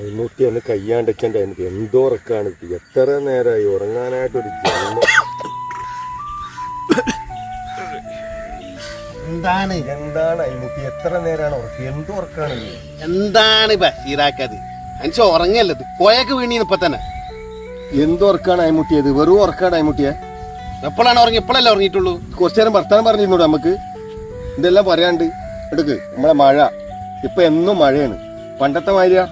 അയ്മൂട്ടി ഒന്ന് കയ്യാണ്ടിക്കണ്ട എനിക്ക് എന്തോ ഉറക്കാണ്. എത്ര നേരമായി ഉറങ്ങാനായിട്ടൊരു ജന്മം. എന്താണ് എന്താണ്? അയ്മുട്ടി എത്ര നേരമാണ് ഉറക്കം? എന്തോ ഉറക്കാണ്? എന്താണ് ബഷീറാക്കത് അനുസ ഉറങ്ങല്ലത് പോയൊക്കെ വീണീന്ന് ഇപ്പൊ തന്നെ. എന്തോ ഉറക്കാണ് അയ്മുട്ടിയത് വെറും ഉറക്കാണ് അയ്മുട്ടിയെ എപ്പോഴാണ് ഉറങ്ങി? എപ്പോഴല്ലേ ഉറങ്ങിയിട്ടുള്ളൂ? കുറച്ചു നേരം വർത്താനം പറഞ്ഞിരുന്നൂടെ നമുക്ക്? ഇതെല്ലാം പറയാണ്ട് എടുക്ക്. നമ്മളെ മഴ. ഇപ്പൊ എന്നും മഴയാണ്. പണ്ടത്തെ മാതിരിയാ.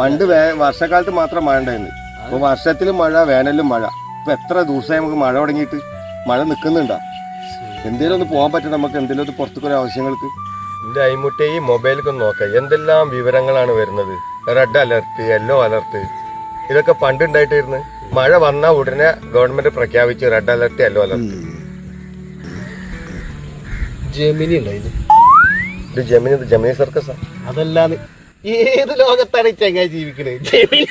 പണ്ട് വേ വർഷക്കാലത്ത് മാത്രം മഴ ഉണ്ടായിരുന്നു. ഇപ്പൊ വർഷത്തിലും മഴ വേനലിലും മഴ. ഇപ്പൊ എത്ര ദിവസമായി നമുക്ക് മഴ തുടങ്ങിയിട്ട്? മഴ നിൽക്കുന്നുണ്ടോ എന്തേലും ഒന്ന് പോകാൻ പറ്റും നമുക്ക്? എന്തെങ്കിലും ഒന്ന് പുറത്തു കുറെ ആവശ്യങ്ങൾക്ക്? എന്റെ അയിമുട്ടി ഈ മൊബൈലിൽ നോക്കാം. എന്തെല്ലാം വിവരങ്ങളാണ് വരുന്നത്? റെഡ് അലർട്ട് യെല്ലോ അലർട്ട് ഇതൊക്കെ പണ്ട് ഉണ്ടായിട്ടിരുന്നു മഴ വന്നാൽ ഉടനെ ഗവൺമെന്റ് പ്രഖ്യാപിച്ചു റെഡ് അലർട്ട് യെല്ലോ അലർട്ട് ജമിനി ഉണ്ടായിരുന്നു ഇത്? ജമിനി ജമിനി സർക്കസാ അതല്ലാന്ന് ഏത് ലോകത്താണ് ഈ ചങ്ങായി ജീവിക്കണേ? ജമിനി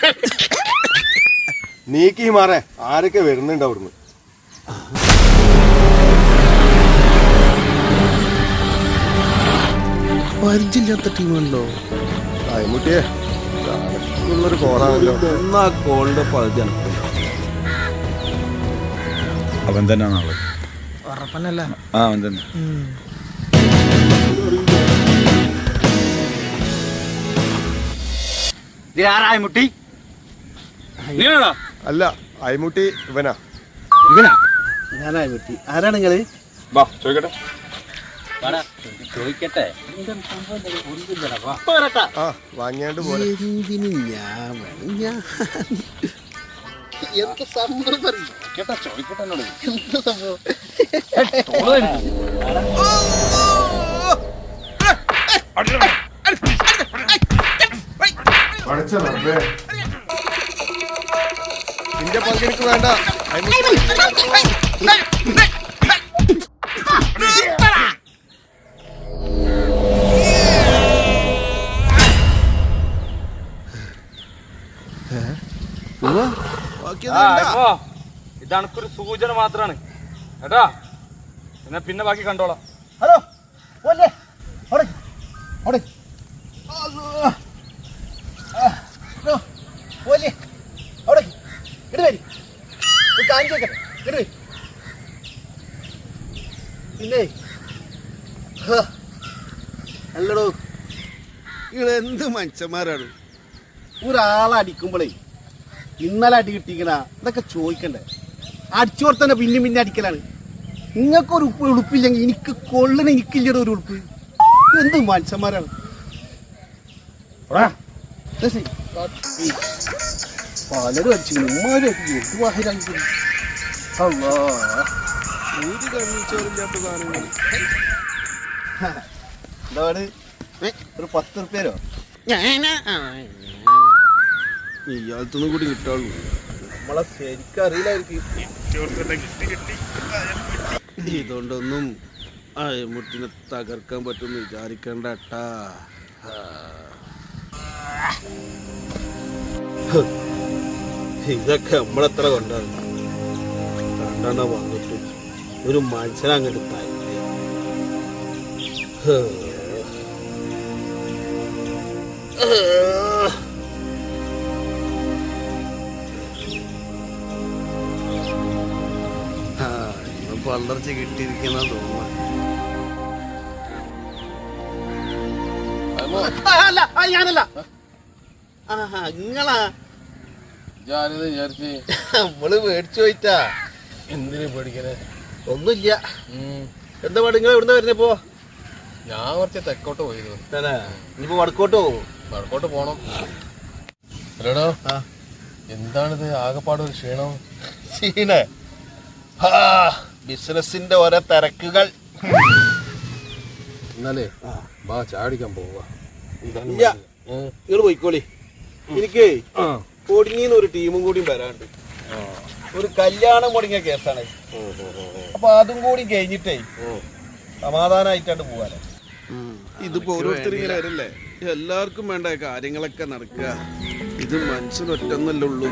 നീക്കി മാറേ ആരൊക്കെ വരുന്നുണ്ട് അവിടുന്ന്? പരിചയമില്ലാത്ത ടീമാണല്ലോ. അയിമുട്ടിയെ ഉള്ളൊരു കോറാണല്ലോ എന്നാ കോളിന്റെ പകുതി അനക്കും അവൻ തന്നെയാണ് ആൾ. ഉറപ്പന്നല്ല ആ അവൻ തന്നെ. ആരായ മുട്ടി നീയാണോ അല്ല അയിമുട്ടി ഇവനാ. ഇവനാ? ഞാനായി പറ്റി ആരാണ് നിങ്ങൾ? വാ ചോദിക്കട്ടെ. ചോദിക്കട്ടെ. ആ വാങ്ങിയാണ്ട് പോലെ എന്തിന് ഞാൻ ഞാൻ എന്ത് സംഭവം കേട്ടാ ചോദിക്കട്ടെ എന്നോട്. എന്ത് സംഭവം? നിന്റെ പങ്കെനിക്ക് വേണ്ട. അയിമുട്ടി ഇതണക്കൊരു സൂചന മാത്രാണ്. കേട്ടാ? എന്നാ പിന്നെ ബാക്കി കണ്ടോളാം. ഹലോ പോലെ അവിടെ അവിടെ പോലെ അവിടെ വരി വരി പിന്നെ? അല്ലടോ ഇങ്ങളെന്ത് മനുഷ്യന്മാരാണ്? ഒരാളടിക്കുമ്പോളേ ഇന്നലെ അടി കിട്ടിക്കണ ഇതൊക്കെ ചോദിക്കണ്ടേ? അടിച്ചോർ തന്നെ പിന്നെ പിന്നെ അടിക്കലാണ്. നിങ്ങൾക്കൊരു ഉപ്പ് ഉടുപ്പില്ലെങ്കിൽ എനിക്ക് കൊള്ളണ എനിക്കില്ലടോ ഒരു ഉടുപ്പ് എന്ത് മനുഷ്യന്മാരാണ്? ശരി പലരും അടിച്ചു ഉമ്മാരും എന്ത് വാഹിരാക്കി അല്ലാ ഒരു കണ്ണീച്ചോറില്ലാത്ത സാധനങ്ങൾ എന്താണ്? ഏ, ഒരു പത്ത് റുപ്യരോ ഇയാളത്തൊന്നും കൂടി കിട്ടാളൂ നമ്മളെ ശരിക്കും അറിയില്ലായിരിക്കും. ഇതുകൊണ്ടൊന്നും മുട്ടിനെ തകർക്കാൻ പറ്റുമെന്ന് വിചാരിക്കണ്ട ട്ടാ. ഇതൊക്കെ നമ്മളെത്ര കൊണ്ടാണ് രണ്ടെണ്ണം വന്നിട്ട് ഒരു മത്സരം അങ്ങോട്ട് പള്ളർച്ച കിട്ടിയിരിക്കുന്ന തോന്നുന്നു. ഞാനല്ല. ആ, നിങ്ങളാ ഞാനിത് വിചാരിച്ച് നമ്മൾ മേടിച്ചു പോയിട്ടാ. എന്തിനു പേടിക്കണേ ഒന്നുമില്ല. എന്താ പാട്? നിങ്ങൾ എവിടുന്ന വരുന്നപ്പോ ഞാൻ കുറച്ച് തെക്കോട്ട് പോയിരുന്നു. തന്നെ ഇനിയിപ്പോ വടക്കോട്ട് പോകും. വടക്കോട്ട് പോണം. അല്ലടോ. എന്താണിത്? ആകെപ്പാട് ഒരു ക്ഷീണം. ക്ഷീണേ. ബിസിനസിന്റെ ഓരോ തിരക്കുകൾ. എന്നാലേ ബാ ചാടിക്കാൻ പോവാ. ഇല്ല. നിങ്ങൾ പോയിക്കോളി. എനിക്ക് കൊടിഞ്ഞിന്ന് ഒരു ടീമും കൂടി വരാണ്ട്. ഒരു കല്യാണം മുടങ്ങിയ കേസാണ് അപ്പൊ അതും കൂടി കഴിഞ്ഞിട്ടേ സമാധാനായിട്ടാണ് പോവാനേ ഇതിപ്പോ ഓരോരുത്തർ ഇങ്ങനെ വരല്ലേ? എല്ലാവർക്കും വേണ്ട കാര്യങ്ങളൊക്കെ നടക്കുക. ഇത് മനുഷ്യനൊറ്റന്നല്ലേ ഉള്ളൂ.